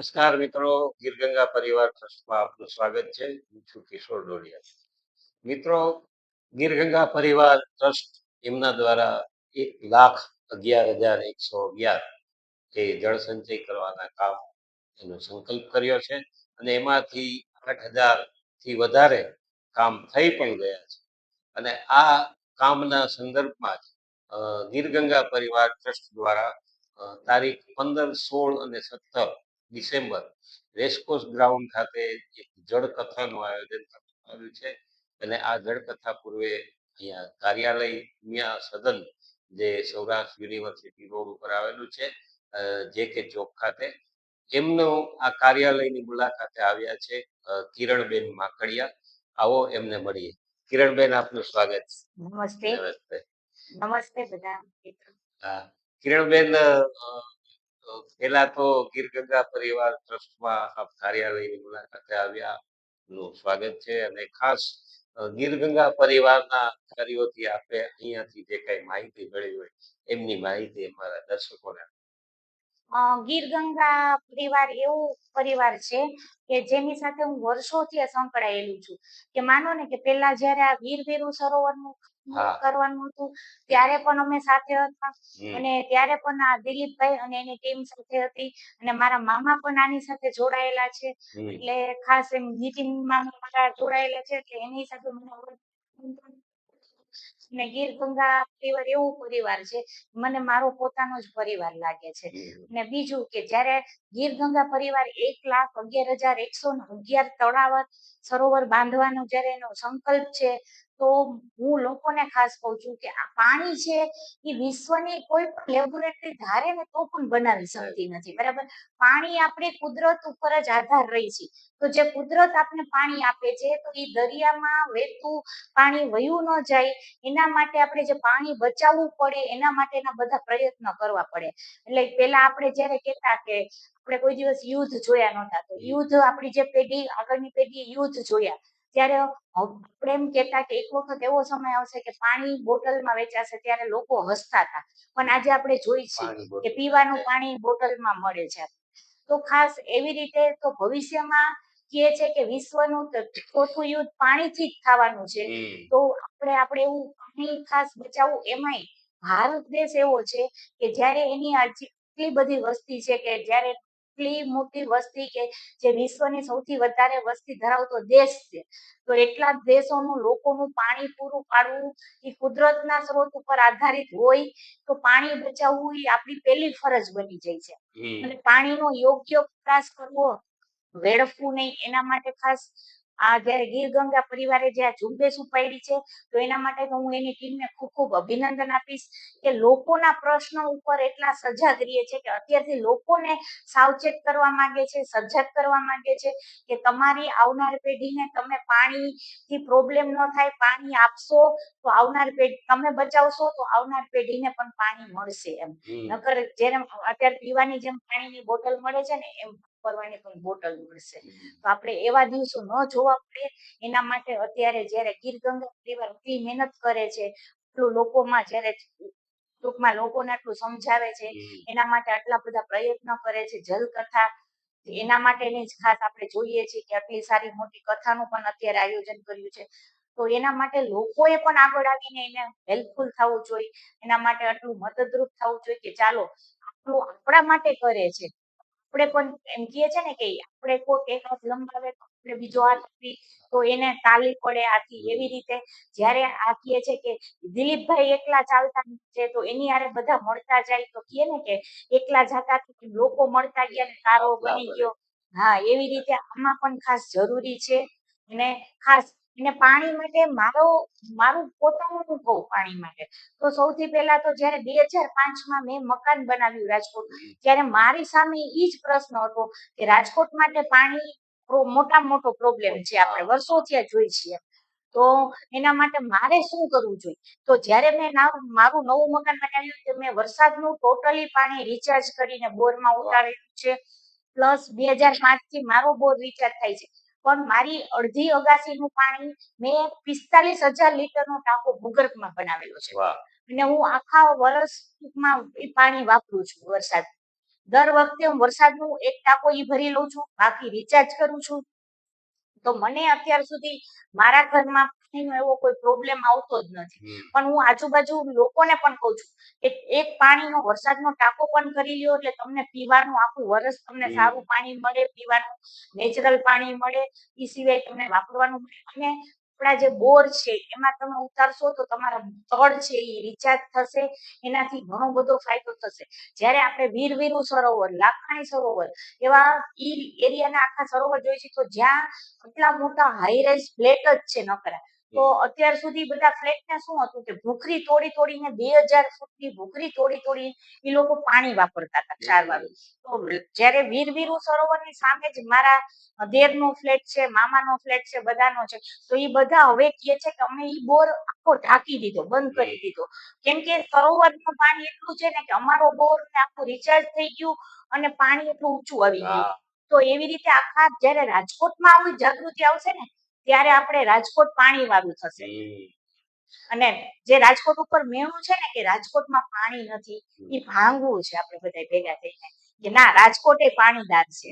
નમસ્કાર મિત્રો ગીરગંગા પરિવાર ટ્રસ્ટમાં આપનું સ્વાગત છે. હું છું કિશોર ડોડિયા. મિત્રો ગીરગંગા પરિવાર ટ્રસ્ટ એમના દ્વારા એક લાખ અગિયાર હજાર એકસો અગિયાર એ જળસંચય કરવાના કામ એનો સંકલ્પ કર્યો છે અને એમાંથી આઠ હજારથી વધારે કામ થઈ પણ ગયા છે. અને આ કામના સંદર્ભમાં જ અ, ગીર પરિવાર ટ્રસ્ટ દ્વારા તારીખ પંદર સોળ અને સત્તર ડિસેમ્બર રેસકોર્સ ગ્રાઉન્ડ ખાતે એક જળકથાનું આયોજન કરવામાં આવ્યું છે અને આ જળકથા પૂર્વે અહીંયા કાર્યાલય સદન જે સૌરાષ્ટ્ર યુનિવર્સિટી રોડ ઉપર આવેલું છે જે કે ચોક ખાતે. એમનો આ કાર્યાલયની મુલાકાતે આવ્યા છે કિરણબેન માકડિયા. આવો એમને મળીએ. કિરણબેન આપનું સ્વાગત નમસ્તે. નમસ્તે. નમસ્તે બધા હા. કિરણબેન પેલા તો ગીર ગંગા પરિવાર ટ્રસ્ટમાં આપ કાર્યાલયની મુલાકાતે આવ્યા નું સ્વાગત છે અને ખાસ ગીર ગંગા પરિવારના કાર્યોથી આપે અહીંયાથી જે કઈ માહિતી મળી હોય એમની માહિતી અમારા દર્શકોને ગીર ગંગા પરિવાર એવું પરિવાર છે કે જેની સાથે હું વર્ષોથી સંકળાયેલું છું. કે માનો ને કે પેલા જયારે આ વીર વેરુ સરોવરનું. કરવાનું હતું ત્યારે પણ અમે સાથે હતા અને ત્યારે પણ આ દિલીપભાઈ અને એની ટીમ સાથે હતી અને મારા મામા પણ આની સાથે જોડાયેલા છે. એટલે ખાસ એમ મીટિંગમાં મારા જોડાયેલા છે એટલે એની સાથે મને ને ગીર ગંગા પરિવાર એવું પરિવાર છે. મને મારો પોતાનો જ પરિવાર લાગે છે. ને બીજું કે જ્યારે ગીર ગંગા પરિવાર એક લાખ અગિયાર હજાર એકસો અગિયાર તળાવ સરોવર બાંધવાનો જ્યારે એનો સંકલ્પ છે તો હું લોકોને ખાસ કહું છું કે આ પાણી છે એ વિશ્વની કોઈ પણ લેબોરેટરી ધારે ને તો પણ બનાવી શકતી નથી બરાબર? પાણી આપણે કુદરત ઉપર જ આધાર રહી છે. તો જે કુદરત આપણે પાણી આપે છે તો એ દરિયામાં વહેતું પાણી વયું ન જાય એના માટે આપણે જે પાણી બચાવવું પડે એના માટેના બધા પ્રયત્નો કરવા પડે. એટલે પેલા આપણે જ્યારે કહેતા કે આપણે કોઈ દિવસ યુદ્ધ જોયા નહોતા તો યુદ્ધ આપણી જે પેઢી આગળની પેઢી યુદ્ધ જોયા. ત્યારે આપણે એમ કહેતા કે એક વખત એવો સમય આવશે કે પાણી બોટલમાં વેચાશે ત્યારે લોકો હસતા હતા. પણ આજે આપણે જોઈ છીએ કે પીવાનું પાણી બોટલમાં મળે છે. તો ખાસ એવી રીતે તો ભવિષ્યમાં કહે છે કે વિશ્વનું ચોથું યુદ્ધ પાણીથી જ થવાનું છે. તો આપણે આપણે એવું પાણી ખાસ બચાવવું એમાંય ભારત દેશ એવો છે કે જ્યારે એની આટલી એટલી બધી વસ્તી છે કે જ્યારે એટલી મોટી વસ્તી કે જે વિશ્વની સૌથી વધારે વસ્તી ધરાવતો દેશ છે. તો એટલા દેશોનું લોકોનું પાણી પૂરું પાડવું એ કુદરતના સ્ત્રોત ઉપર આધારિત હોય તો પાણી બચાવવું એ આપણી પહેલી ફરજ બની જાય છે. અને પાણીનો યોગ્ય વપરાશ કરવો વેડફવું નહીં એના માટે ખાસ આ જયારે ગીર ગંગા પરિવારે જે આ ઝુંબેશ ઉપાડી છે તો એના માટે તો હું એની ટીમને ખૂબ ખૂબ અભિનંદન આપીશ કે લોકોના પ્રશ્નો ઉપર એટલા સજાગ રહીએ છે કે અત્યારથી લોકોને સાવચેત કરવા માંગે છે સજાગ કરવા માંગે છે કે તમારી આવનાર પેઢીને તમે પાણીથી પ્રોબ્લેમ ન થાય પાણી આપશો તો આવનાર પેઢી તમે બચાવશો તો આવનાર પેઢીને પણ પાણી મળશે એમ. નકર જેમ અત્યારે પીવાની જેમ પાણીની બોટલ મળે છે ને એમ કરવાની પણ બોટલ મળશે. તો આપણે એવા દિવસો ન જોવા પડે એના માટે અત્યારે જયારે ગીર ગંગા પરિવાર એટલી મહેનત કરે છે એટલું લોકોમાં જયારે ટૂંકમાં લોકોને આટલું સમજાવે છે એના માટે આટલા બધા પ્રયત્નો કરે છે જલકથા. એના માટેની જ ખાસ આપણે જોઈએ છીએ કે આટલી સારી મોટી કથાનું પણ અત્યારે આયોજન કર્યું છે. તો એના માટે લોકોએ પણ આગળ આવીને એને હેલ્પફુલ થવું જોઈએ. એના માટે આટલું મદદરૂપ થવું જોઈએ કે ચાલો આટલું આપણા માટે કરે છે. આપણે પણ એમ કહીએ છે ને કે આપણે કોઈક એક હાથ લંબાવે તો આપણે બીજો હાથ આપી તો એને તાલી પડે આથી. એવી રીતે જ્યારે આ કહે છે કે દિલીપભાઈ એકલા ચાલતા છે તો એની હારે બધા મળતા જાય. તો કહે ને કે એકલા જતા લોકો મળતા ગયા ને તારો બની ગયો. હા એવી રીતે આમાં પણ ખાસ જરૂરી છે. અને ખાસ અને પાણી માટે મારો મારું પોતાનું અનુભવ કહું પાણી માટે. તો સૌથી પહેલા તો જ્યારે બે હજાર પાંચમાં મેં મકાન બનાવ્યું રાજકોટ ત્યારે મારી સામે ઈ જ પ્રશ્ન હતો કે રાજકોટ માટે પાણી મોટા મોટો પ્રોબ્લેમ છે. આપણે વર્ષોથી જોઈ છીએ. તો એના માટે મારે શું કરવું જોઈએ? તો જ્યારે મેં મારું નવું મકાન બનાવ્યું તો મેં વરસાદનું ટોટલી પાણી રિચાર્જ કરીને બોરમાં ઉતારેલું છે. પ્લસ બે હજાર પાંચથી મારો બોર રિચાર્જ થાય છે. પણ મારી અડધી અગાસીનું પાણી મેં પિસ્તાલીસ હજાર લીટરનો ટાંકો ભૂગર્ભમાં બનાવેલો છે. અને હું આખા વર્ષ ટૂંકમાં એ પાણી વાપરું છું વરસાદ. દર વખતે હું વરસાદનું એક ટાંકો એ ભરી લઉં છું બાકી રિચાર્જ કરું છું. તો મને અત્યાર સુધી મારા ઘરમાં પાણીનો એવો કોઈ પ્રોબ્લેમ આવતો જ નથી. પણ હું આજુબાજુ લોકોને પણ કહું છું કે એક પાણીનો વરસાદનો ટાંકો પણ કરી લ્યો એટલે તમને પીવાનું આખું વરસ તમને સારું પાણી મળે પીવાનું નેચરલ પાણી મળે. એ સિવાય તમને વાપરવાનું મળે. અને આપણા જે બોર છે, એમાં તમે ઉતારશો તો તમારા તળ છે એ રિચાર્જ થશે, એનાથી ઘણો બધો ફાયદો થશે. જ્યારે આપણે વીર વીરુ સરોવર, લાખાણી સરોવર એવા ઈ એરિયાના આખા સરોવર જોઈએ છે તો જ્યાં આટલા મોટા હાઈ રાઈઝ ફ્લેટ જ છે નકરા. તો અત્યાર સુધી બધા ફ્લેટ ને શું હતું કે ભૂખરી તોડી તોડીને બે હજાર ફૂટની ભૂખરી તોડી તોડી એ લોકો પાણી વાપરતા હતા ચાર તો જયારે વીર વીરુ સરોવરની સામે જ મારા દેરનો ફ્લેટ છે મામાનો ફ્લેટ છે બધાનો છે તો એ બધા હવે કહે છે કે અમે એ બોર આખો ઢાંકી દીધો બંધ કરી દીધો. કેમ કે સરોવરનું પાણી એટલું છે ને કે અમારો બોર ને આખું રિચાર્જ થઈ ગયું અને પાણી એટલું ઊંચું આવી ગયું. તો એવી રીતે આખા જ્યારે રાજકોટમાં આવી જાગૃતિ આવશે ને ત્યારે આપણે રાજકોટ પાણી વાળું થશે અને જે રાજકોટ ઉપર મેણું છે ને કે રાજકોટમાં પાણી નથી એ ભાંગવું છે આપણે બધા ભેગા થઈને કે ના રાજકોટ એ પાણીદાર છે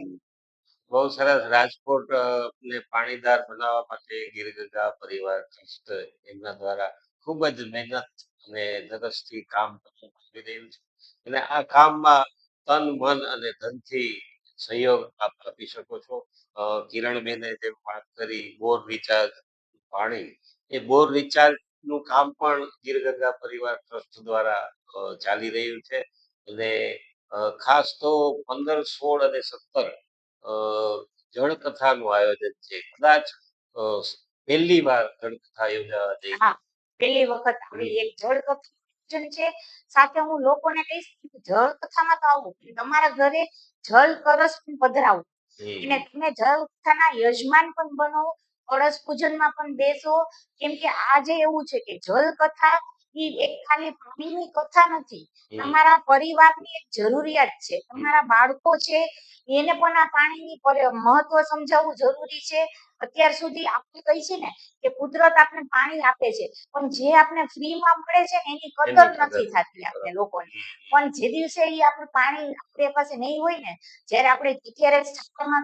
બહુ સરસ. રાજકોટ ને પાણીદાર બનાવવા માટે ગીર પરિવાર ટ્રસ્ટ એમના દ્વારા ખૂબ જ મહેનત અને ધગસથી કામ કરી રહ્યું છે. અને આ કામમાં તન મન અને ધનથી સહયોગ આપ આપી શકો છો. કિરણબેને જે વાત કરી બોર રિચાર્જ પાણી એ બોર રિચાર્જનું કામ પણ ગીર ગંગા પરિવાર ટ્રસ્ટ દ્વારા ચાલી રહ્યું છે. અને ખાસ તો પંદર સોળ અને સત્તર જળકથાનું આયોજન છે. કદાચ પહેલી વાર જળકથા યોજાવા જઈ. પહેલી વખત આવી એક જળ કથા છે. સાથે હું લોકોને કહીશ જળ કથામાં તો આવું તમારા ઘરે જળ કરસ પણ પધરાવો. અને તમે જળ કથાના યજમાન પણ બનો કળશ પૂજનમાં પણ બેસો. કેમ કે આજે એવું છે કે જળ કથા એક ખાલી પાણીની કથા નથી. તમારા પરિવારની એક જરૂરિયાત છે. તમારા બાળકો છે એને પણ આ પાણીની મહત્વ સમજાવવું જરૂરી છે. અત્યાર સુધી આપણે કહી છે ને કે કુદરત આપણે પાણી આપે છે. પણ જે આપણે ફ્રીમાં મળે છે એની કદર નથી થતી આપણે લોકોને. પણ જે દિવસે એ આપણું પાણી આપણી પાસે નહીં હોય ને જ્યારે આપણે અત્યારે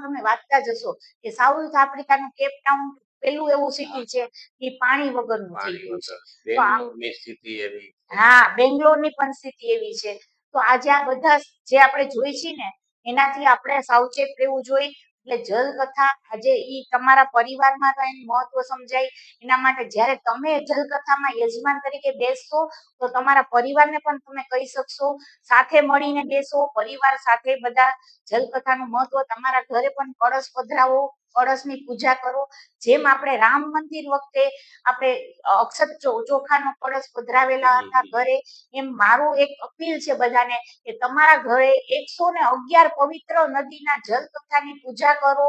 તમે વાંચતા જશો કે સાઉથ આફ્રિકાનું કેપ ટાઉન પેલું એવું સિટી છે કે પાણી વગરનું થઈ ગયું છે. વગર બેંગ્લોરની સ્થિતિ એવી. હા બેંગ્લોરની પણ સ્થિતિ એવી છે. તો આજે આ બધા જે આપણે જોઈ છીએ ને એનાથી આપણે સાવચેત રહેવું જોઈએ. એટલે જલ કથા આજે ઈ તમારા પરિવારમાં તો એનું મહત્વ સમજાય. એના માટે જ્યારે તમે જલ કથામાં યજમાન તરીકે બેસશો તો તમારા પરિવારને પણ તમે કહી શકશો. સાથે મળીને બેસો પરિવાર સાથે બધા જલ કથાનું મહત્વ તમારા ઘરે પણ કળશ પધરાવો. કળશની પૂજા કરો. જેમ આપણે રામ મંદિર વખતે આપણે અક્ષત ચોખાનો કળશ પધરાવેલા હતા ઘરે એમ મારું એક અપીલ છે બધાને કે તમારા ઘરે એકસો ને અગિયાર પવિત્ર નદીના જલ કથાની પૂજા કરો.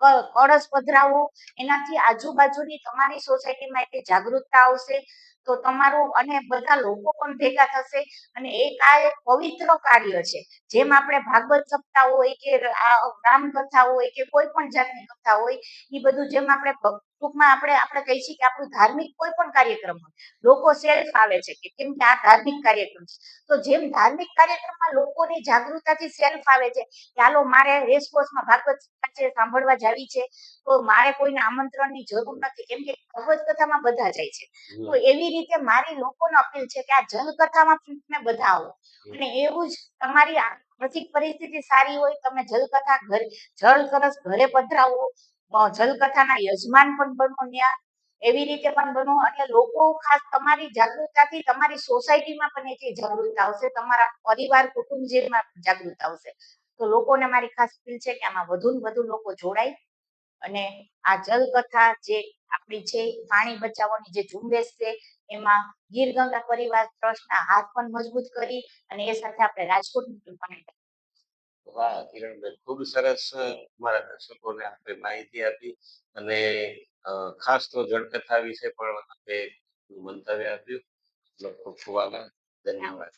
કળશ પધરાવો. એનાથી આજુબાજુની તમારી સોસાયટીમાં એટલી જાગૃતતા આવશે તો તમારું અને બધા લોકો પણ ભેગા થશે. અને એક આ એક પવિત્ર કાર્ય છે. જેમ આપણે ભાગવત સપ્તાહ હોય કે આ રામ કથા હોય કે કોઈ પણ જાતની કથા હોય એ બધું જેમ આપણે ટૂંકમાં આપણે આપણે કહી છીએ કે આપણું ધાર્મિક કોઈ પણ કાર્યક્રમ હોય, લોકો સેલ્ફ આવે છે કે કેમ કે આ ધાર્મિક કાર્યક્રમ છે. તો જેમ ધાર્મિક કાર્યક્રમમાં લોકોની જાગૃતતાથી સેલ્ફ આવે છે, કે હાલો મારે રેસકોર્સમાં ભાગવત સપ્તાહ છે, સાંભળવા જાવી છે તો મારે કોઈને આમંત્રણની જરૂર નથી. કેમ કે ભગવત કથામાં બધા જાય છે. તો એવી રીતે મારી લોકોને અપીલ છે કે આ જલકથામાં તમે બધા આવો. અને એવું જ તમારી આર્થિક પરિસ્થિતિ સારી હોય તમે જલકથા ઘરે જળ કળશ ઘરે પધરાવો. જલકથાના યજમાન પણ બનો ત્યાં એવી રીતે પણ બનો. અને લોકો ખાસ તમારી જાગૃતતાથી તમારી સોસાયટીમાં પણ એટલી જાગૃતતા આવશે. તમારા પરિવાર કુટુંબ જેમાં પણ જાગૃતતા આવશે. તો લોકોને મારી ખાસ અપીલ છે કે આમાં વધુ ને વધુ લોકો જોડાય અને આ જલકથા જે આપણી છે પાણી બચાવવાની જે ઝુંબેશ છે એમાં ગીર ગંગા પરિવાર ટ્રસ્ટના હાથ પણ મજબૂત કરી અને એ સાથે આપણે રાજકોટનું પણ વાહ કિરણબેન ખૂબ સરસ મારા દર્શકોને આપણે માહિતી આપી અને ખાસ તો જળકથા વિશે પણ આપણે મંતવ્ય આપ્યું. ખૂબ ખૂબ આભાર. ધન્યવાદ.